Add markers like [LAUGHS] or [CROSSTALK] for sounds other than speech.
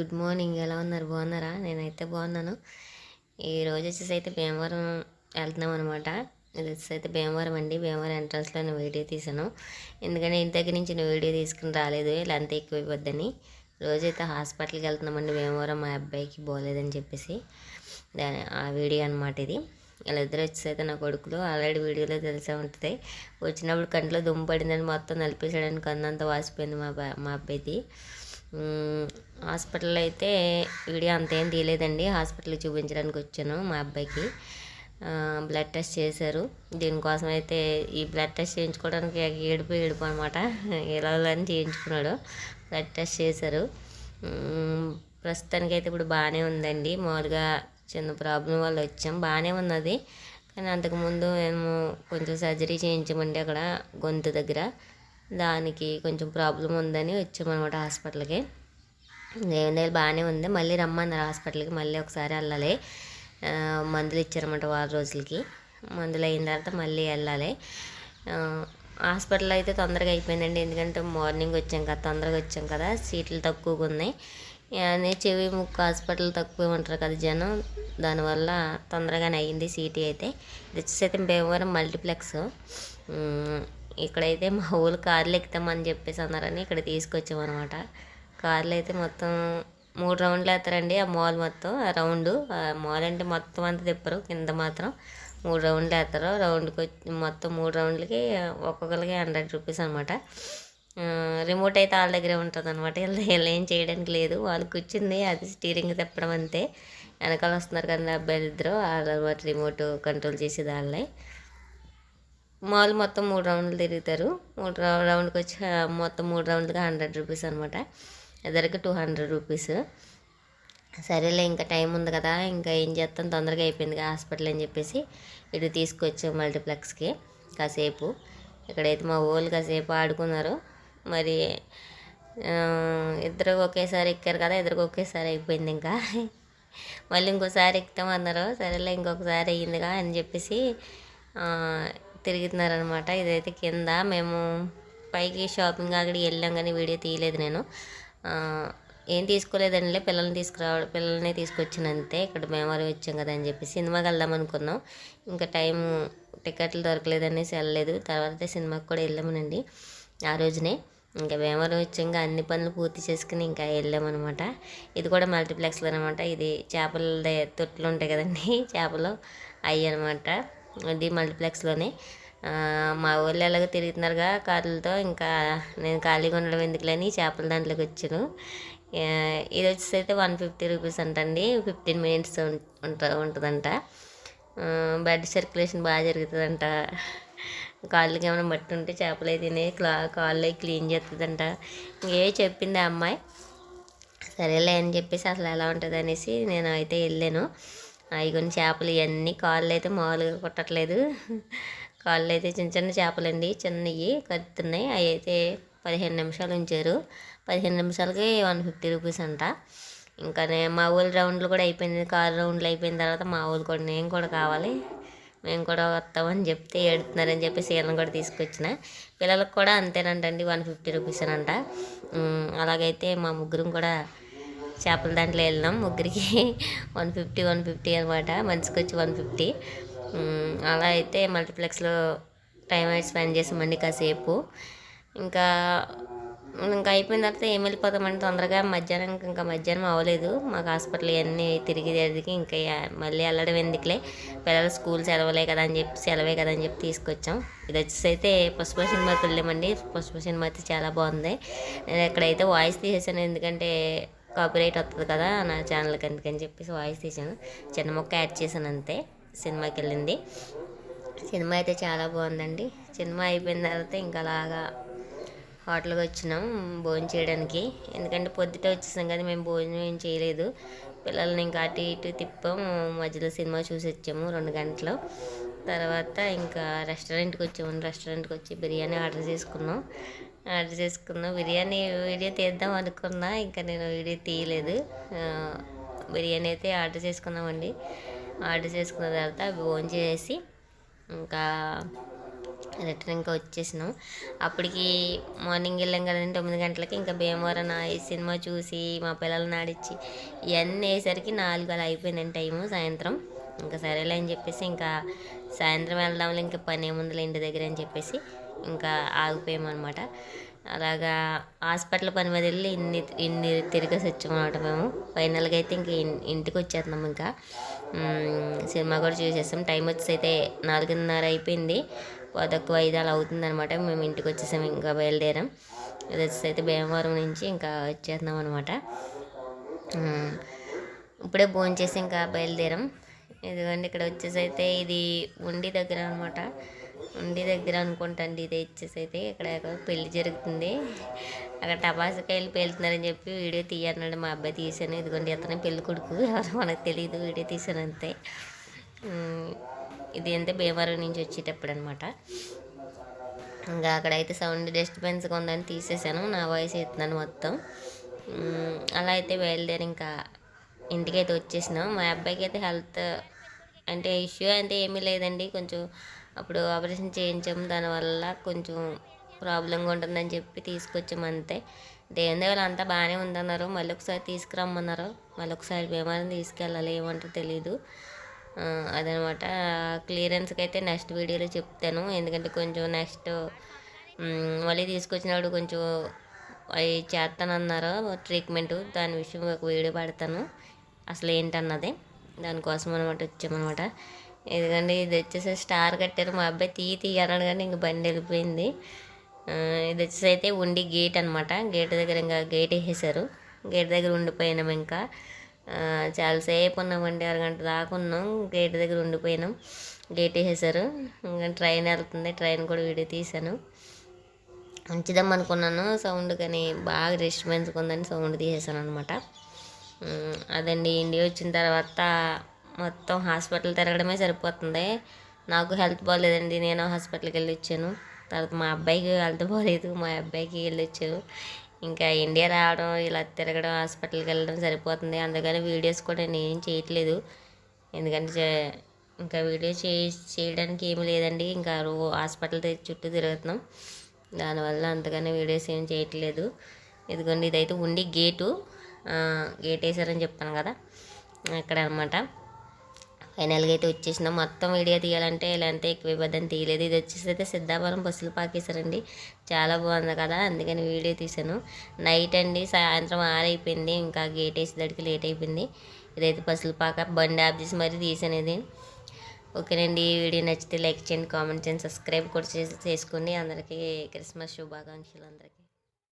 Good morning. ఎలా ఉన్నారు? బాగున్నారా? నేనైతే బాగున్నాను. ఈరోజు వచ్చేసి అయితే భీమవరం వెళ్తున్నాం అనమాట ఇది వచ్చేసి అయితే భీమవరం అండి. భీమవరం ఎంట్రన్స్లో నేను వీడియో తీసాను ఎందుకంటే ఇంటి దగ్గర నుంచి నేను వీడియో తీసుకుని రాలేదు. ఇలా అంత ఎక్కువైపోద్దని రోజైతే హాస్పిటల్కి వెళ్తున్నామండి భీమవరం మా అబ్బాయికి బాగోలేదని చెప్పేసి. దాని ఆ వీడియో అనమాట ఇది. వాళ్ళిద్దరు వచ్చేసి అయితే నా కొడుకులు. ఆల్రెడీ వీడియోలో తెలిసే ఉంటుంది. వచ్చినప్పుడు కంట్లో దుమ్ము పడిందని మొత్తం నలిపేసాడని కన్నంత వాసిపోయింది మా మా అబ్బాయిది. హాస్పిటల్లో అయితే వీడియో అంతేం తీయలేదండి. హాస్పిటల్ చూపించడానికి వచ్చాను మా అబ్బాయికి. బ్లడ్ టెస్ట్ చేశారు. దీనికోసం అయితే ఈ బ్లడ్ టెస్ట్ చేయించుకోవడానికి ఏడుపు ఏడుపు అనమాట ఎలా అని చేయించుకున్నాడు. బ్లడ్ టెస్ట్ చేశారు. ప్రస్తుతానికి అయితే ఇప్పుడు బాగానే ఉందండి. మామూలుగా చిన్న ప్రాబ్లం వల్ల వచ్చాం. బాగానే ఉన్నది. కానీ అంతకుముందు మేము కొంచెం సర్జరీ చేయించమండి అక్కడ గొంతు దగ్గర. దానికి కొంచెం ప్రాబ్లం ఉందని వచ్చామన్నమాట హాస్పిటల్కి. దేవుని బాగానే ఉంది. మళ్ళీ రమ్మన్నారు హాస్పిటల్కి. మళ్ళీ ఒకసారి వెళ్ళాలి. మందులు ఇచ్చారన్నమాట వారం రోజులకి. మందులు అయిన తర్వాత మళ్ళీ వెళ్ళాలి. హాస్పిటల్ అయితే తొందరగా అయిపోయిందండి. ఎందుకంటే మార్నింగ్ వచ్చాం కదా తొందరగా వచ్చాం కదా. సీట్లు తక్కువగా ఉన్నాయి. అనే చెవి ముక్కు హాస్పిటల్ తక్కువ ఉంటారు కదా జనం. దానివల్ల తొందరగానే అయ్యింది సీటీ అయితే. ఇది వచ్చేసి అయితే భీమవరం మల్టీప్లెక్స్. ఇక్కడైతే మా ఊళ్ళు కార్లు ఎక్కుతామని చెప్పేసి అన్నారని ఇక్కడ తీసుకొచ్చామన్నమాట కార్లు అయితే మొత్తం మూడు రౌండ్లు వేస్తారండి ఆ మాల్ మొత్తం ఆ రౌండ్. ఆ మాల్ అంటే మొత్తం అంతా తిప్పరు కింద మాత్రం మూడు రౌండ్లు వేస్తారు రౌండ్కి వచ్చి మొత్తం మూడు రౌండ్లకి ఒక్కొక్కరికి హండ్రెడ్ రూపీస్ అనమాట రిమోట్ అయితే వాళ్ళ దగ్గరే ఉంటుంది అనమాట వీళ్ళు ఏం చేయడానికి లేదు. వాళ్ళు కూర్చుంది అది స్టీరింగ్ తిప్పడం అంతే. వెనకాల వస్తున్నారు కదా అబ్బాయిలు ఇద్దరు. వాళ్ళ రిమోట్ కంట్రోల్ చేసేది వాళ్ళే. మాల్ మొత్తం మూడు రౌండ్లు తిరుగుతారు. మూడు రౌండ్కి వచ్చి మొత్తం మూడు రౌండ్లుగా హండ్రెడ్ రూపీస్ అనమాట ఇద్దరికి టూ హండ్రెడ్ రూపీస్. సరేలే ఇంకా టైం ఉంది కదా ఇంకా ఏం చేస్తాం? తొందరగా అయిపోయింది హాస్పిటల్ అని చెప్పేసి ఇటు తీసుకొచ్చాం మల్టీప్లెక్స్కి కాసేపు. ఇక్కడైతే మా ఊళ్ళు కాసేపు ఆడుకున్నారు. మరి ఇద్దరు ఒకేసారి ఎక్కారు కదా ఇద్దరికి ఒకేసారి అయిపోయింది ఇంకా. మళ్ళీ ఇంకోసారి ఎక్కుతామన్నారు సరేలే ఇంకొకసారి అయ్యిందిగా అని చెప్పేసి తిరుగుతున్నారనమాట. ఇదైతే కింద మేము పైకి షాపింగ్ అక్కడికి వెళ్ళాం కానీ వీడియో తీయలేదు నేను. ఏం తీసుకోలేదండి పిల్లల్ని తీసుకురావడం పిల్లల్ని తీసుకొచ్చినంతే. ఇక్కడ మేమారి వచ్చాం కదా అని చెప్పి సినిమాకి వెళ్దాం అనుకున్నాం. ఇంకా టైం టికెట్లు దొరకలేదనేసి వెళ్ళలేదు. తర్వాత సినిమాకి కూడా వెళ్ళామనండి ఆ రోజునే. ఇంకా వేమవరం వచ్చి ఇంకా అన్ని పనులు పూర్తి చేసుకుని ఇంకా వెళ్ళామన్నమాట ఇది కూడా మల్టీప్లెక్స్లో అనమాట. ఇది చేపల తొట్లు ఉంటాయి కదండి చేపలు అవి అనమాట. అది మల్టీప్లెక్స్లోనే. మా ఊళ్ళో ఎలాగో తిరుగుతున్నారుగా కార్లతో ఇంకా నేను ఖాళీగా ఉండడం ఎందుకులని చేపల దాంట్లోకి వచ్చాను. ఇది వచ్చేసి అయితే వన్ ఫిఫ్టీ రూపీస్ అంటండి ఫిఫ్టీన్ మినిట్స్ ఉంట ఉంటుందంట. బ్లడ్ సర్క్యులేషన్ బాగా జరుగుతుందంట. కాళ్ళకి ఏమైనా మట్టి ఉంటే చేపలు తినే క్లా కాళ్ళు క్లీన్ చేస్తుందంట ఇంకే చెప్పింది ఆ అమ్మాయి. సరేలే అని చెప్పేసి అసలు ఎలా ఉంటుంది అనేసి నేను అయితే వెళ్ళాను. అవి కొన్ని చేపలు ఇవన్నీ కాళ్ళు అయితే మామూలుగా కుట్టట్లేదు. కాళ్ళు అయితే చిన్న చిన్న చేపలండి చిన్నవి కడుతున్నాయి అవి అయితే పదిహేను నిమిషాలు ఉంచారు. పదిహేను నిమిషాలకి వన్ ఫిఫ్టీ రూపీస్ అంట. ఇంకా మా ఊళ్ళ రౌండ్లు కూడా అయిపోయింది. కారు రౌండ్లు అయిపోయిన తర్వాత మా ఊళ్ళు కూడా నేను కూడా కావాలి. మేము కూడా వస్తామని చెప్తే ఏడుతున్నారని చెప్పి సీలను కూడా తీసుకొచ్చిన. పిల్లలకు కూడా అంతేనంటండి వన్ ఫిఫ్టీ రూపీస్ అంట. అలాగైతే మా ముగ్గురం కూడా చేపల దాంట్లో వెళ్ళినాం ముగ్గురికి. [LAUGHS] వన్ ఫిఫ్టీ వన్ ఫిఫ్టీ అనమాట. మనిషికి వచ్చి వన్ ఫిఫ్టీ. అలా అయితే మల్టీప్లెక్స్లో టైం అయితే స్పెండ్ చేసామండి కాసేపు. ఇంకా ఇంకా అయిపోయిన తర్వాత ఏం వెళ్ళిపోతామంటే తొందరగా మధ్యాహ్నం ఇంకా మధ్యాహ్నం అవ్వలేదు. మాకు హాస్పిటల్ ఇవన్నీ తిరిగి తిరిగి ఇంకా మళ్ళీ వెళ్ళడం ఎందుకులే? పిల్లలు స్కూల్ సెలవులే కదా అని చెప్పి సెలవే కదా అని చెప్పి తీసుకొచ్చాం. ఇది వచ్చేసి అయితే పుష్ప సినిమాకి వెళ్ళామండి పుష్ప సినిమా అయితే చాలా బాగుంది. నేను ఎక్కడైతే వాయిస్ తీసేసాను ఎందుకంటే కాపీరైట్ వస్తుంది కదా నా ఛానల్కి అందుకని చెప్పేసి వాయిస్ తీసాను చిన్న మొక్క యాడ్ చేశాను అంతే సినిమాకి వెళ్ళింది. సినిమా అయితే చాలా బాగుందండి. సినిమా అయిపోయిన తర్వాత ఇంకా అలాగా హోటల్కి వచ్చినాం భోజనం చేయడానికి. ఎందుకంటే పొద్దుట వచ్చేసాం కదా మేము భోజనం ఏం చేయలేదు. పిల్లల్ని ఇంకా అటు ఇటు తిప్పాము మధ్యలో సినిమా చూసి వచ్చాము రెండు గంటలు. తర్వాత ఇంకా రెస్టారెంట్కి వచ్చాము. రెస్టారెంట్కి వచ్చి బిర్యానీ ఆర్డర్ చేసుకున్నాం. ఆర్డర్ చేసుకున్నాం. బిర్యానీ వీడియో తీద్దాం అనుకున్నా ఇంకా నేను వీడియో తీయలేదు. బిర్యానీ అయితే ఆర్డర్ చేసుకున్నామండి. ఆర్డర్ చేసుకున్న తర్వాత భోజనం చేసి ఇంకా రిటర్న్ ఇంకా వచ్చేసినాం. అప్పటికి మార్నింగ్ వెళ్ళాం కదండి తొమ్మిది గంటలకి. ఇంకా భీమవరం ఈ సినిమా చూసి మా పిల్లల్ని ఆడిచ్చి ఇవన్నీ వేసరికి నాలుగు అలా అయిపోయిందండి టైము సాయంత్రం. ఇంకా సరేలే అని చెప్పేసి ఇంకా సాయంత్రం వెళ్దాంలే ఇంకా పని ఏముందిలే ఇంటి దగ్గర అని చెప్పేసి ఇంకా ఆగిపోయామన్నమాట. అలాగా హాస్పిటల్ పని మీద వెళ్ళి ఇన్ని ఇన్ని తిరిగేసి వచ్చామన్నమాట మేము. ఫైనల్గా అయితే ఇంక ఇంటికి వచ్చేస్తున్నాం ఇంకా. సినిమా కూడా చూసేస్తాం టైం వచ్చేసి అయితే నాలుగున్నర అయిపోయింది. పదకు ఐదు అలా అవుతుందన్నమాట. మేము ఇంటికి వచ్చేసాం ఇంకా బయలుదేరాం. ఇది వచ్చేసి అయితే భీమవరం నుంచి ఇంకా వచ్చేస్తున్నాం అనమాట ఇప్పుడే భోజనం చేసి ఇంకా బయలుదేరాం. ఇదిగోండి ఇక్కడ వచ్చేసి అయితే ఇది ఉండి దగ్గర అనమాట ఉండి దగ్గర అనుకుంటాండి ఇది వచ్చేసి అయితే ఇక్కడ పెళ్ళి జరుగుతుంది. అక్కడ టపాసకాయలు పేలుతున్నారని చెప్పి వీడియో తీయన్నాడు మా అబ్బాయి తీసాను ఇదిగోండి అతను పెళ్ళి కొడుకు. మనకు తెలియదు వీడియో తీసాను అంతే. ఇది అంతే భీమవరం నుంచి వచ్చేటప్పుడు అనమాట ఇంకా అక్కడైతే సౌండ్ డిస్టర్బెన్స్గా ఉందని తీసేసాను నా వాయిస్ ఎత్తున్నాను మొత్తం. అలా అయితే బయలుదేరి ఇంకా ఇంటికైతే వచ్చేసినాం. మా అబ్బాయికి అయితే హెల్త్ అంటే ఇష్యూ అంటే ఏమీ లేదండి. కొంచెం అప్పుడు ఆపరేషన్ చేయించాము. దానివల్ల కొంచెం ప్రాబ్లంగా ఉంటుందని చెప్పి తీసుకొచ్చాము అంతే. దేవుని దేవుడు అంతా బాగానే ఉందన్నారు. మళ్ళీ ఒకసారి తీసుకురమ్మన్నారు. మళ్ళీ ఒకసారి భీమారం తీసుకెళ్ళాలి ఏమంటో తెలీదు. అదనమాట. క్లియరెన్స్కి అయితే నెక్స్ట్ వీడియోలో చెప్తాను. ఎందుకంటే కొంచెం నెక్స్ట్ మళ్ళీ తీసుకొచ్చినప్పుడు కొంచెం అవి చేస్తానన్నారు ట్రీట్మెంట్. దాని విషయం ఒక వీడియో పెడతాను. అసలు ఏంటన్నది దానికోసం అనమాట వచ్చామన్నమాట ఎందుకంటే ఇది వచ్చేసి స్టార్ కట్టారు. మా అబ్బాయి తీయి తీయ అన్నాడు కానీ ఇంక బండి వెళ్ళిపోయింది. ఇది వచ్చేసి అయితే ఉండి గేట్ అనమాట గేట్ దగ్గర ఇంకా గేట్ వేసేసారు గేట్ దగ్గర ఉండిపోయినాం ఇంకా. ఆ, చాలాసేపు ఉన్నామండి అరగంట దాకా ఉన్నాం. గేట్ దగ్గర ఉండిపోయినాం. గేట్ వేసేసారు ఇంకా ట్రైన్ వెళ్తుంది. ట్రైన్ కూడా వీడియో తీశాను. ఉంచుదాం అనుకున్నాను సౌండ్ కానీ బాగా డిస్టర్బెన్స్ ఉందని సౌండ్ తీసేసాను అనమాట అదండి ఇండియా వచ్చిన తర్వాత మొత్తం హాస్పిటల్ తిరగడమే సరిపోతుంది. నాకు హెల్త్ బాగాలేదండి నేను హాస్పిటల్కి వెళ్ళి వచ్చాను. తర్వాత మా అబ్బాయికి హెల్త్ బాగాలేదు మా అబ్బాయికి వెళ్ళి వచ్చాను. ఇంకా ఇండియా రావడం ఇలా తిరగడం హాస్పిటల్కి వెళ్ళడం సరిపోతుంది. అందుకని వీడియోస్ కూడా నేను చేయట్లేదు. ఎందుకంటే ఇంకా వీడియో చే చేయడానికి ఏమి లేదండి. ఇంకా రో హాస్పిటల్ చుట్టూ తిరుగుతున్నాం. దానివల్ల అంతగానే వీడియోస్ ఏం చేయట్లేదు. ఇదిగోండి ఇదైతే ఉండి గేటు. గేట్ వేసారని చెప్పాను కదా. అక్కడ అనమాట ఫైనల్గా అయితే వచ్చేసినాం. మొత్తం వీడియో తీయాలంటే ఇలా అంతే ఎక్కువ ఇబ్బంది తీయలేదు. ఇది వచ్చేసి అయితే సిద్ధాపురం బస్సులు పాకేశారండి చాలా బాగుంది కదా. అందుకని వీడియో తీశాను. నైట్ అండి. సాయంత్రం ఆరైపోయింది ఇంకా గేట్ వేసేదానికి లేట్ అయిపోయింది. ఇదైతే బస్సులు పాక బండి ఆఫ్ చేసి మరీ తీసాను ఇది ఓకేనండి. ఈ వీడియో నచ్చితే లైక్ చేయండి కామెంట్ చేయండి సబ్స్క్రైబ్ కూడా చేసి చేసుకోండి. అందరికీ క్రిస్మస్ శుభాకాంక్షలు అందరికీ.